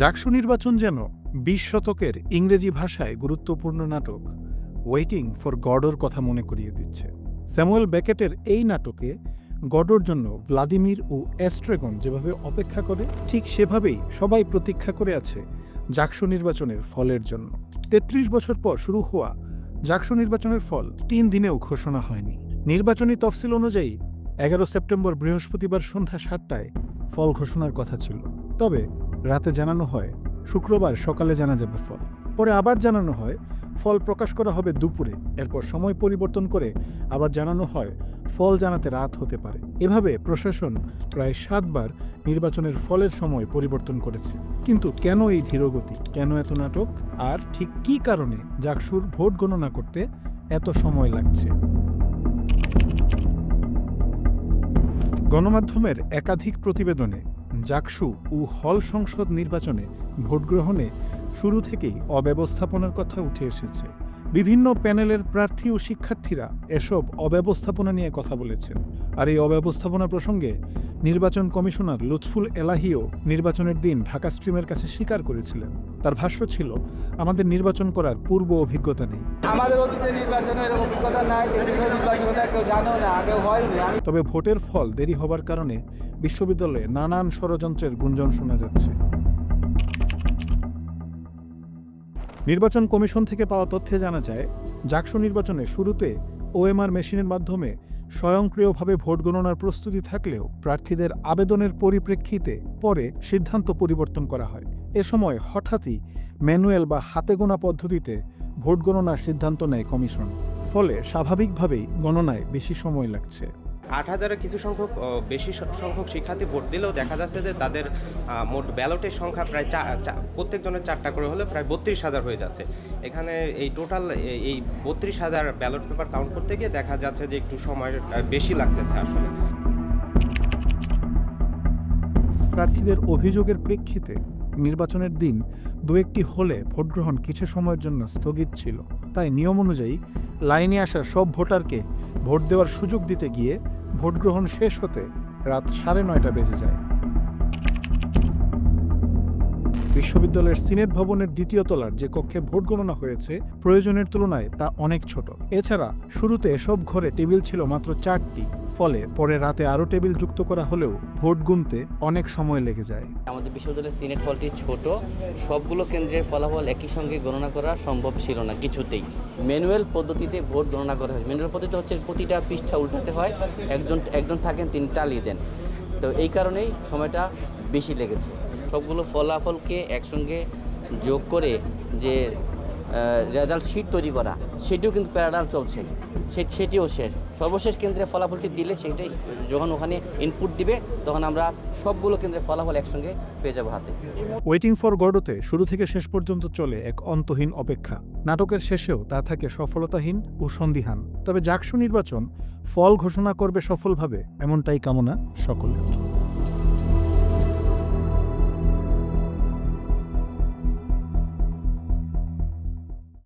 জাকসু নির্বাচন যেন বিশ শতকের ইংরেজি ভাষায় গুরুত্বপূর্ণ নাটক ওয়েটিং ফর গডর কথা মনে করিয়ে দিচ্ছে। স্যামুয়েল ব্যাকেটের এই নাটকে গডর জন্য ভ্লাদিমির ও অ্যাস্ট্রেগন যেভাবে অপেক্ষা করে, ঠিক সেভাবেই সবাই প্রতীক্ষা করে আছে জাকসু নির্বাচনের ফলের জন্য। তেত্রিশ বছর পর শুরু হওয়া জাকসু নির্বাচনের ফল তিন দিনেও ঘোষণা হয়নি। নির্বাচনী তফসিল অনুযায়ী এগারো সেপ্টেম্বর বৃহস্পতিবার সন্ধ্যা সাতটায় ফল ঘোষণার কথা ছিল। তবে রাতে জানানো হয়, শুক্রবার সকালে জানা যাবে ফল। পরে আবার জানানো হয়, ফল প্রকাশ করা হবে দুপুরে। এরপর সময় পরিবর্তন করে আবার জানানো হয়, ফল জানাতে রাত হতে পারে। এভাবে প্রশাসন প্রায় সাতবার নির্বাচনের ফলের সময় পরিবর্তন করেছে। কিন্তু কেন এই ধীরগতি? কেন এত নাটক? আর ঠিক কী কারণে জাকসুর ভোট গণনা করতে এত সময় লাগছে? গণমাধ্যমের একাধিক প্রতিবেদনে জাকসু ও হল সংসদ নির্বাচনে ভোটগ্রহণে শুরু থেকেই অব্যবস্থাপনার কথা উঠে এসেছে। বিভিন্ন প্যানেলের প্রার্থী ও শিক্ষার্থীরা এসব অব্যবস্থাপনা নিয়ে কথা বলেছেন। আর এই অব্যবস্থাপনা প্রসঙ্গে নির্বাচন কমিশনার লুৎফুল এলাহিও নির্বাচনের দিন ঢাকা স্ট্রিমের কাছে স্বীকার করেছিলেন। তার ভাষ্য ছিল আমাদের নির্বাচন করার পূর্ব অভিজ্ঞতা নেই। আমাদের অতীতে নির্বাচনের অভিজ্ঞতা নাই কেউ না আগে হয়নি। তবে ভোটের ফল দেরি হবার কারণে বিশ্ববিদ্যালয়ে নানান ষড়যন্ত্রের গুঞ্জন শোনা যাচ্ছে। নির্বাচন কমিশন থেকে পাওয়া তথ্যে জানা যায় জাকসু নির্বাচনে শুরুতে ওএমআর মেশিনের মাধ্যমে স্বয়ংক্রিয়ভাবে ভোট গণনার প্রস্তুতি থাকলেও প্রার্থীদের আবেদনের পরিপ্রেক্ষিতে পরে সিদ্ধান্ত পরিবর্তন করা হয়। এ সময় হঠাৎই ম্যানুয়াল বা হাতে গোনা পদ্ধতিতে ভোট গণনার সিদ্ধান্ত নেয় কমিশন। ফলে স্বাভাবিকভাবেই গণনায় বেশি সময় লাগছে। আট হাজারের কিছু সংখ্যক বেশি সংখ্যক শিক্ষার্থী ভোট দিলেও দেখা যাচ্ছে যে তাদের মোট ব্যালটের সংখ্যা প্রায় চা- চা- প্রত্যেকজনের চারটা করে হলে প্রায় বত্রিশ হাজার হয়ে যাচ্ছে। এখানে এই টোটাল এই বত্রিশ হাজার ব্যালট পেপার কাউন্ট করতে গিয়ে দেখা যাচ্ছে যে একটু সময় বেশি লাগতেছে আসলে। প্রার্থীদের অভিযোগের প্রেক্ষিতে নির্বাচনের দিন দু একটি হলে ভোটগ্রহণ কিছু সময়ের জন্য স্থগিত ছিল। তাই নিয়ম অনুযায়ী লাইনে আসা সব ভোটারকে ভোট দেওয়ার সুযোগ দিতে গিয়ে ভোটগ্রহণ শেষ হতে রাত সাড়ে নয়টা বেজে যায়। বিশ্ববিদ্যালয়ের সিনেট ভবনের দ্বিতীয় তলার যে কক্ষে ভোট গণনা হয়েছে, প্রয়োজনের তুলনায় তা অনেক ছোট। এছাড়া, শুরুতে সব ঘরে টেবিল ছিল মাত্র চারটি, ফলে পরে রাতে আরও টেবিল যুক্ত করা হলেও ভোট গুনতে অনেক সময় লেগে যায়। আমাদের বিশ্ববিদ্যালয়ের সিনেট হলটি ছোট, সবগুলো কেন্দ্রের ফলাফল একই সঙ্গে গণনা করা সম্ভব ছিল না কিছুতেই। ম্যানুয়াল পদ্ধতিতে ভোট গণনা করা হয় ম্যানুয়াল পদ্ধতি হচ্ছে প্রতিটা পৃষ্ঠা উল্টাতে হয়, একজন একজন থাকেন, তিনি টালিয়ে দেন। তো এই কারণেই সময়টা বেশি লেগেছে। সবগুলো ফলাফলকে একসঙ্গে যোগ করে যে রেজাল্ট শিট তৈরি করা, সেটিও কিন্তু প্যারাডাল চলছে। সে- সেটিও শেষ। সর্বশেষ কেন্দ্রে ফলাফলটি দিলে সেটাই যখন ওখানে ইনপুট দিবে, তখন আমরা সবগুলো কেন্দ্রের ফলাফল একসঙ্গে পেয়ে যাব হাতে। ওয়েটিং ফর গডোতে শুরু থেকে শেষ পর্যন্ত চলে এক অন্তহীন অপেক্ষা। নাটকের শেষেও তা থাকে সফলতাহীন ও সন্দিহান। তবে জাকসু নির্বাচন ফল ঘোষণা করবে সফলভাবে, এমনটাই কামনা সকলের।